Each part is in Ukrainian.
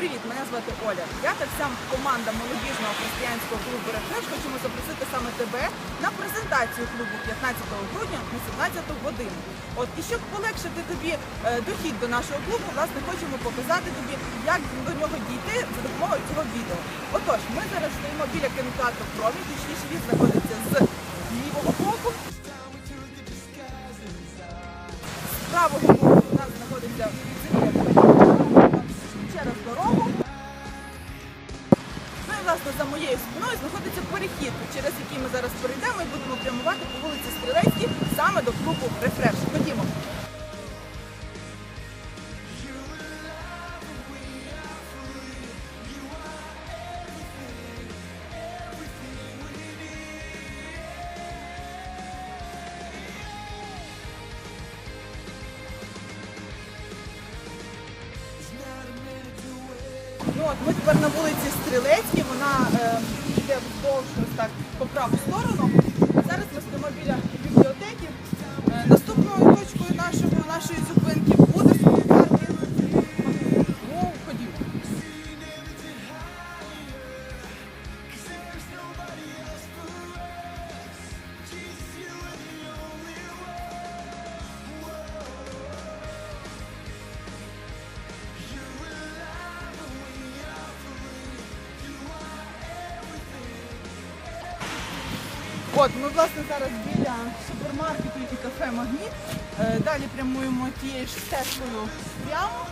Привіт, мене звати Оля. Я та вся команда молодіжного християнського клубу «Рефреш» хочемо запросити саме тебе на презентацію клубу 15 грудня на 17 годину. От і щоб полегшити тобі е, дохід до нашого клубу, власне, хочемо показати тобі, як до нього дійти за допомогою цього відео. Отож, ми зараз стоїмо біля кінотеатру Промі, точніше він знаходиться з лівого боку. З правого за моєю спиною знаходиться перехід, через який ми зараз перейдемо і будемо прямувати по вулиці Стрілецькій саме до клубу Рефреш. Ходімо. Ну от ми тепер на вулиці Стрілецькій, вона е, йде вздовж ось так по праву сторону. Зараз ми стоїмо біля бібліотеки. Е, наступною точкою нашого, нашої зупинки От, ми власне зараз біля супермаркету і кафе Магніт. Е, Далі прямуємо тією ж стежкою прямо.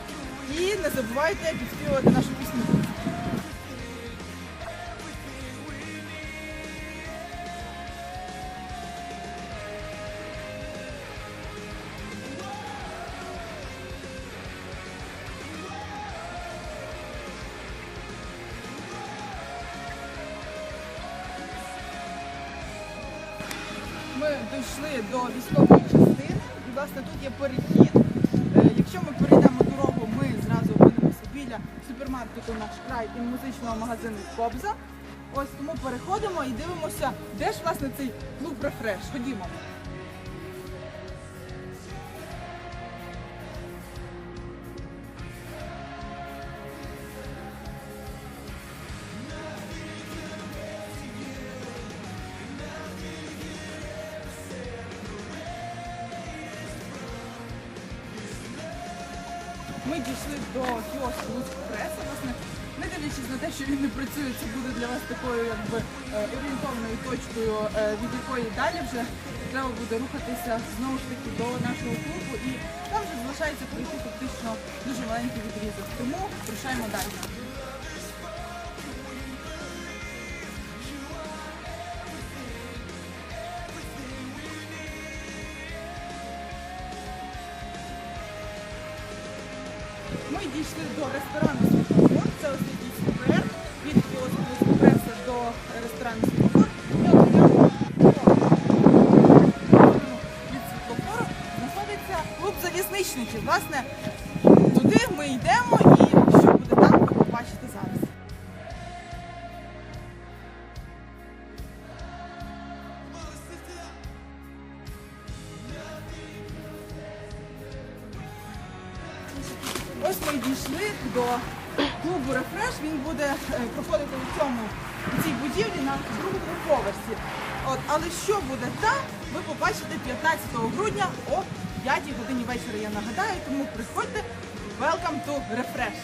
І не забувайте підспівувати нашу пісню. Ми дійшли до військової частини, і власне тут є перехід. Е, Якщо ми перейдемо дорогу, ми зразу опинимося біля супермаркету наш край і музичного магазину Кобза. Ось тому переходимо і дивимося, де ж власне цей клуб рефреш. Ходімо. Ми дійшли до кіоску Луцьк преса. Власне, не дивлячись на те, що він не працює, це буде для вас такою якби е, орієнтовною точкою, е, від якої далі вже треба буде рухатися знову ж таки до нашого клубу. І там вже залишається пройти фактично дуже маленький відрізок. Тому рушаємо далі. Ми дійшли до ресторану Світлофор. Це ось такий сквер від кіоску Еспресо до ресторану Світлофор. І от прямо від світлофору знаходиться клуб залізничників. Власне, туди ми йдемо Ось ми дійшли до клубу Рефреш. Він буде е, проходити у цьому у цій будівлі на другому поверсі. От, але що буде там, ви побачите 15 грудня о 5 годині вечора. Я нагадаю, тому приходьте. Welcome to Refresh!